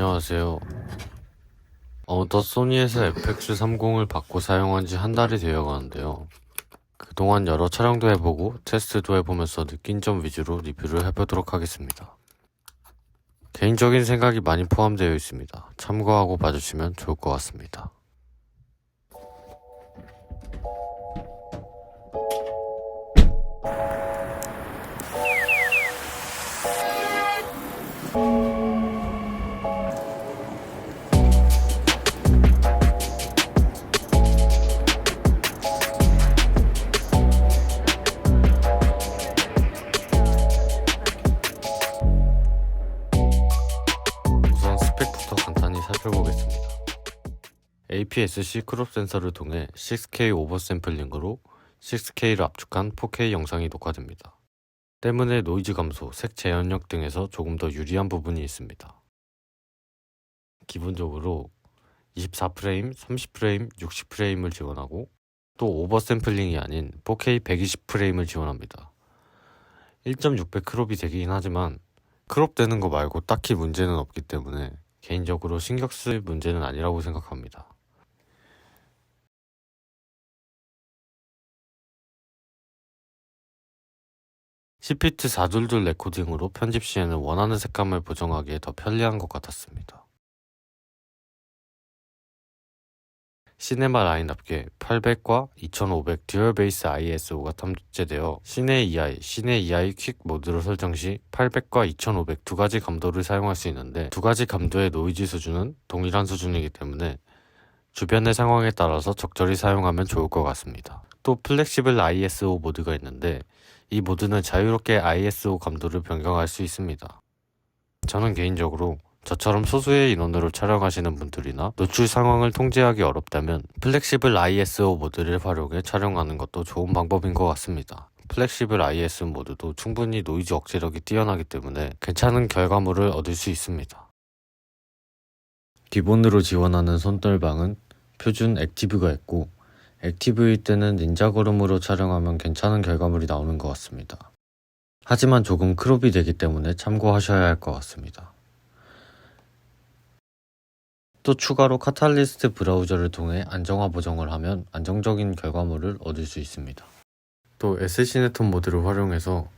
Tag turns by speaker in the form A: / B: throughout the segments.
A: 안녕하세요. 어느덧 소니에서 FX30을 받고 사용한 지 한 달이 되어 가는데요. 그동안 여러 촬영도 해보고 테스트도 해보면서 느낀 점 위주로 리뷰를 해보도록 하겠습니다. 개인적인 생각이 많이 포함되어 있습니다. 참고하고 봐주시면 좋을 것 같습니다. APS-C 크롭 센서를 통해 6K 오버샘플링으로 6K를 압축한 4K 영상이 녹화됩니다. 때문에 노이즈 감소, 색 재현력 등에서 조금 더 유리한 부분이 있습니다. 기본적으로 24프레임, 30프레임, 60프레임을 지원하고 또 오버샘플링이 아닌 4K 120프레임을 지원합니다. 1.6배 크롭이 되긴 하지만 크롭 되는 거 말고 딱히 문제는 없기 때문에 개인적으로 신경 쓸 문제는 아니라고 생각합니다. CPT 422 레코딩으로 편집 시에는 원하는 색감을 보정하기에 더 편리한 것 같았습니다. 시네마 라인업계 800과 2500 듀얼 베이스 ISO가 탑재되어 시네 EI, 시네 EI 퀵 모드로 설정 시 800과 2500 두 가지 감도를 사용할 수 있는데 두 가지 감도의 노이즈 수준은 동일한 수준이기 때문에 주변의 상황에 따라서 적절히 사용하면 좋을 것 같습니다. 또 플렉시블 ISO 모드가 있는데 이 모드는 자유롭게 ISO 감도를 변경할 수 있습니다. 저는 개인적으로 저처럼 소수의 인원으로 촬영하시는 분들이나 노출 상황을 통제하기 어렵다면 플렉시블 ISO 모드를 활용해 촬영하는 것도 좋은 방법인 것 같습니다. 플렉시블 ISO 모드도 충분히 노이즈 억제력이 뛰어나기 때문에 괜찮은 결과물을 얻을 수 있습니다. 기본으로 지원하는 손떨방은 표준 액티브가 있고 액티브일 때는 닌자 걸음으로 촬영하면 괜찮은 결과물이 나오는 것 같습니다. 하지만 조금 크롭이 되기 때문에 참고하셔야 할 것 같습니다. 또 추가로 카탈리스트 브라우저를 통해 안정화 보정을 하면 안정적인 결과물을 얻을 수 있습니다. 또 S시네톤 모드를 활용해서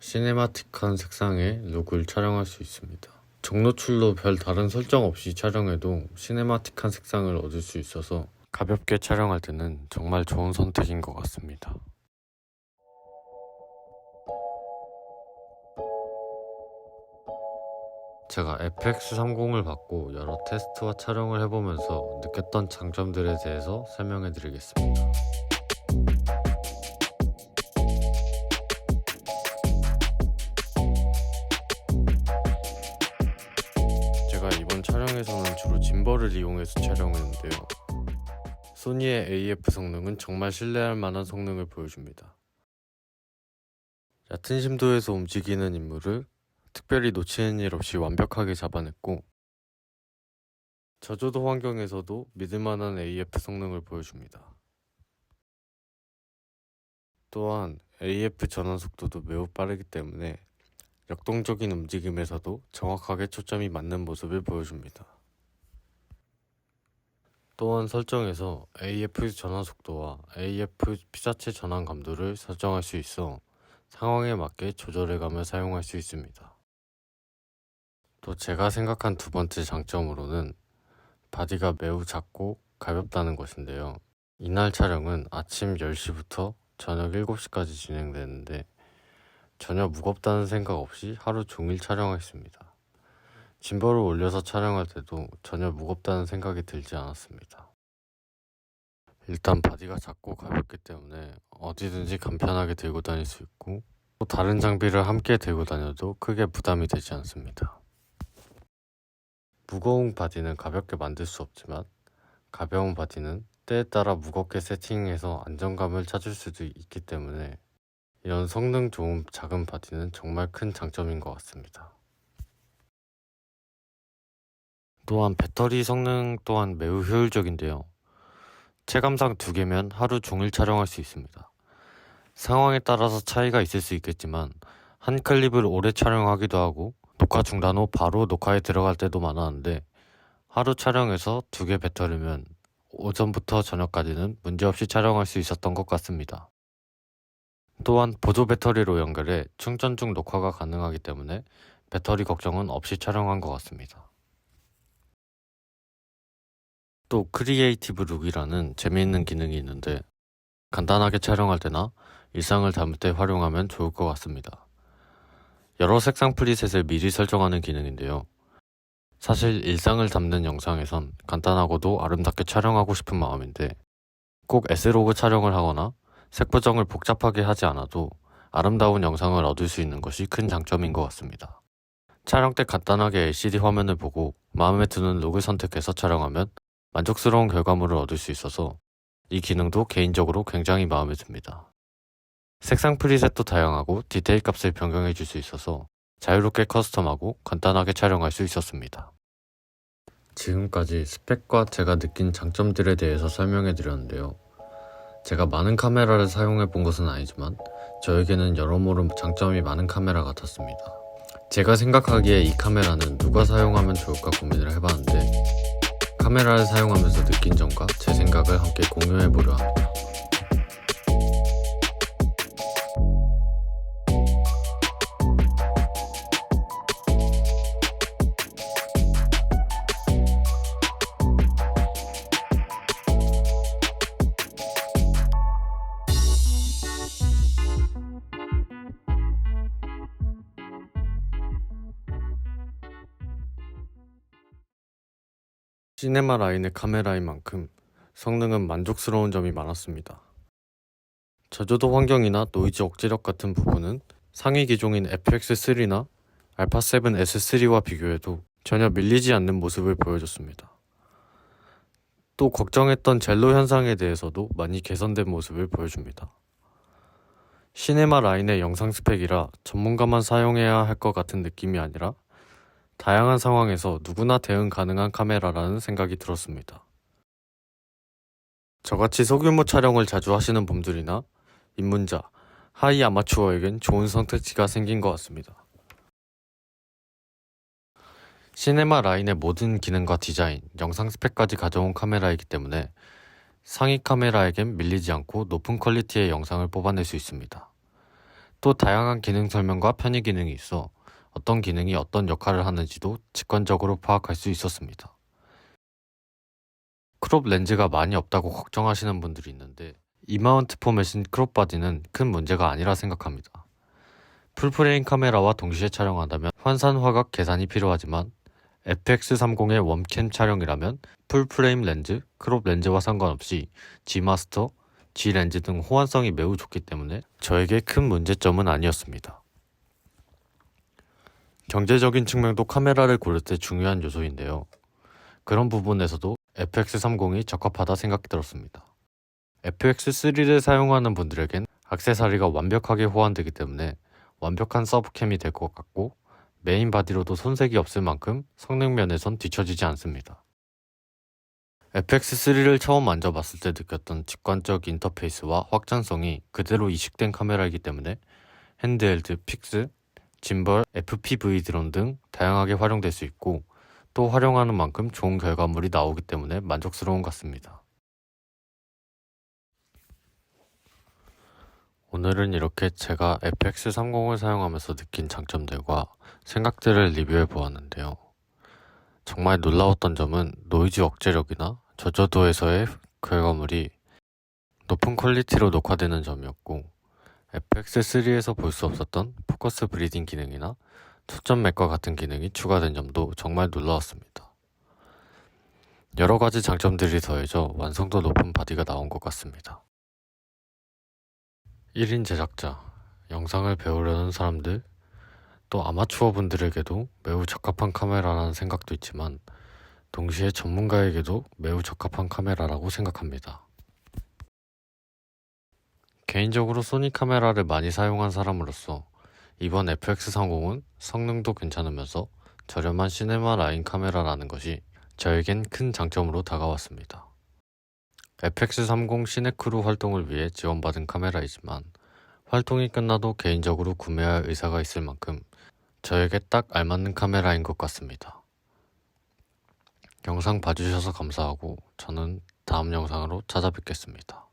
A: 시네마틱한 색상의 룩을 촬영할 수 있습니다. 정노출로 별 다른 설정 없이 촬영해도 시네마틱한 색상을 얻을 수 있어서 가볍게 촬영할 때는 정말 좋은 선택인 것 같습니다. 제가 FX30을 받고 여러 테스트와 촬영을 해보면서 느꼈던 장점들에 대해서 설명해 드리겠습니다. 제가 이번 촬영에서는 주로 짐벌을 이용해서 촬영했는데요. 소니의 AF 성능은 정말 신뢰할 만한 성능을 보여줍니다. 얕은 심도에서 움직이는 인물을 특별히 놓치는 일 없이 완벽하게 잡아냈고 저조도 환경에서도 믿을만한 AF 성능을 보여줍니다. 또한 AF 전환 속도도 매우 빠르기 때문에 역동적인 움직임에서도 정확하게 초점이 맞는 모습을 보여줍니다. 또한 설정에서 AF 전환 속도와 AF 피사체 전환 감도를 설정할 수 있어 상황에 맞게 조절해가며 사용할 수 있습니다. 또 제가 생각한 두 번째 장점으로는 바디가 매우 작고 가볍다는 것인데요. 이날 촬영은 아침 10시부터 저녁 7시까지 진행되는데 전혀 무겁다는 생각 없이 하루 종일 촬영했습니다. 짐벌을 올려서 촬영할 때도 전혀 무겁다는 생각이 들지 않았습니다. 일단 바디가 작고 가볍기 때문에 어디든지 간편하게 들고 다닐 수 있고 또 다른 장비를 함께 들고 다녀도 크게 부담이 되지 않습니다. 무거운 바디는 가볍게 만들 수 없지만 가벼운 바디는 때에 따라 무겁게 세팅해서 안정감을 찾을 수도 있기 때문에 이런 성능 좋은 작은 바디는 정말 큰 장점인 것 같습니다. 또한 배터리 성능 또한 매우 효율적인데요. 체감상 두 개면 하루 종일 촬영할 수 있습니다. 상황에 따라서 차이가 있을 수 있겠지만 한 클립을 오래 촬영하기도 하고 또 녹화 중단 후 바로 녹화에 들어갈 때도 많았는데 하루 촬영해서 두 개 배터리면 오전부터 저녁까지는 문제없이 촬영할 수 있었던 것 같습니다. 또한 보조 배터리로 연결해 충전 중 녹화가 가능하기 때문에 배터리 걱정은 없이 촬영한 것 같습니다. 또 크리에이티브 룩이라는 재미있는 기능이 있는데 간단하게 촬영할 때나 일상을 담을 때 활용하면 좋을 것 같습니다. 여러 색상 프리셋을 미리 설정하는 기능인데요. 사실 일상을 담는 영상에선 간단하고도 아름답게 촬영하고 싶은 마음인데 꼭 S로그 촬영을 하거나 색 보정을 복잡하게 하지 않아도 아름다운 영상을 얻을 수 있는 것이 큰 장점인 것 같습니다. 촬영 때 간단하게 LCD 화면을 보고 마음에 드는 룩을 선택해서 촬영하면 만족스러운 결과물을 얻을 수 있어서 이 기능도 개인적으로 굉장히 마음에 듭니다. 색상 프리셋도 다양하고 디테일 값을 변경해 줄 수 있어서 자유롭게 커스텀하고 간단하게 촬영할 수 있었습니다. 지금까지 스펙과 제가 느낀 장점들에 대해서 설명해 드렸는데요. 제가 많은 카메라를 사용해 본 것은 아니지만 저에게는 여러모로 장점이 많은 카메라 같았습니다. 제가 생각하기에 이 카메라는 누가 사용하면 좋을까 고민을 해봤는데 카메라를 사용하면서 느낀 점과 제 생각을 함께 공유해 보려 합니다. 시네마 라인의 카메라인 만큼 성능은 만족스러운 점이 많았습니다. 저조도 환경이나 노이즈 억제력 같은 부분은 상위 기종인 FX3나 알파7 S3와 비교해도 전혀 밀리지 않는 모습을 보여줬습니다. 또 걱정했던 젤로 현상에 대해서도 많이 개선된 모습을 보여줍니다. 시네마 라인의 영상 스펙이라 전문가만 사용해야 할 것 같은 느낌이 아니라 다양한 상황에서 누구나 대응 가능한 카메라라는 생각이 들었습니다. 저같이 소규모 촬영을 자주 하시는 분들이나 입문자, 하이 아마추어에겐 좋은 선택지가 생긴 것 같습니다. 시네마 라인의 모든 기능과 디자인, 영상 스펙까지 가져온 카메라이기 때문에 상위 카메라에겐 밀리지 않고 높은 퀄리티의 영상을 뽑아낼 수 있습니다. 또 다양한 기능 설명과 편의 기능이 있어 어떤 기능이 어떤 역할을 하는지도 직관적으로 파악할 수 있었습니다. 크롭 렌즈가 많이 없다고 걱정하시는 분들이 있는데 이마운트 포맷인 크롭 바디는 큰 문제가 아니라 생각합니다. 풀프레임 카메라와 동시에 촬영한다면 환산 화각 계산이 필요하지만 FX30의 웜캠 촬영이라면 풀프레임 렌즈, 크롭 렌즈와 상관없이 G마스터, G렌즈 등 호환성이 매우 좋기 때문에 저에게 큰 문제점은 아니었습니다. 경제적인 측면도 카메라를 고를 때 중요한 요소인데요. 그런 부분에서도 FX30이 적합하다 생각이 들었습니다. FX3를 사용하는 분들에겐 악세사리가 완벽하게 호환되기 때문에 완벽한 서브캠이 될 것 같고 메인 바디로도 손색이 없을 만큼 성능 면에선 뒤처지지 않습니다. FX3를 처음 만져봤을 때 느꼈던 직관적 인터페이스와 확장성이 그대로 이식된 카메라이기 때문에 핸드헬드, 픽스, 짐벌, FPV 드론 등 다양하게 활용될 수 있고 또 활용하는 만큼 좋은 결과물이 나오기 때문에 만족스러운 것 같습니다. 오늘은 이렇게 제가 FX30을 사용하면서 느낀 장점들과 생각들을 리뷰해 보았는데요. 정말 놀라웠던 점은 노이즈 억제력이나 저저도에서의 결과물이 높은 퀄리티로 녹화되는 점이었고 FX3에서 볼 수 없었던 포커스 브리딩 기능이나 초점 맥과 같은 기능이 추가된 점도 정말 놀라웠습니다. 여러 가지 장점들이 더해져 완성도 높은 바디가 나온 것 같습니다. 1인 제작자, 영상을 배우려는 사람들, 또 아마추어 분들에게도 매우 적합한 카메라라는 생각도 있지만 동시에 전문가에게도 매우 적합한 카메라라고 생각합니다. 개인적으로 소니 카메라를 많이 사용한 사람으로서 이번 FX30은 성능도 괜찮으면서 저렴한 시네마 라인 카메라라는 것이 저에겐 큰 장점으로 다가왔습니다. FX30 시네크루 활동을 위해 지원받은 카메라이지만 활동이 끝나도 개인적으로 구매할 의사가 있을 만큼 저에게 딱 알맞는 카메라인 것 같습니다. 영상 봐주셔서 감사하고 저는 다음 영상으로 찾아뵙겠습니다.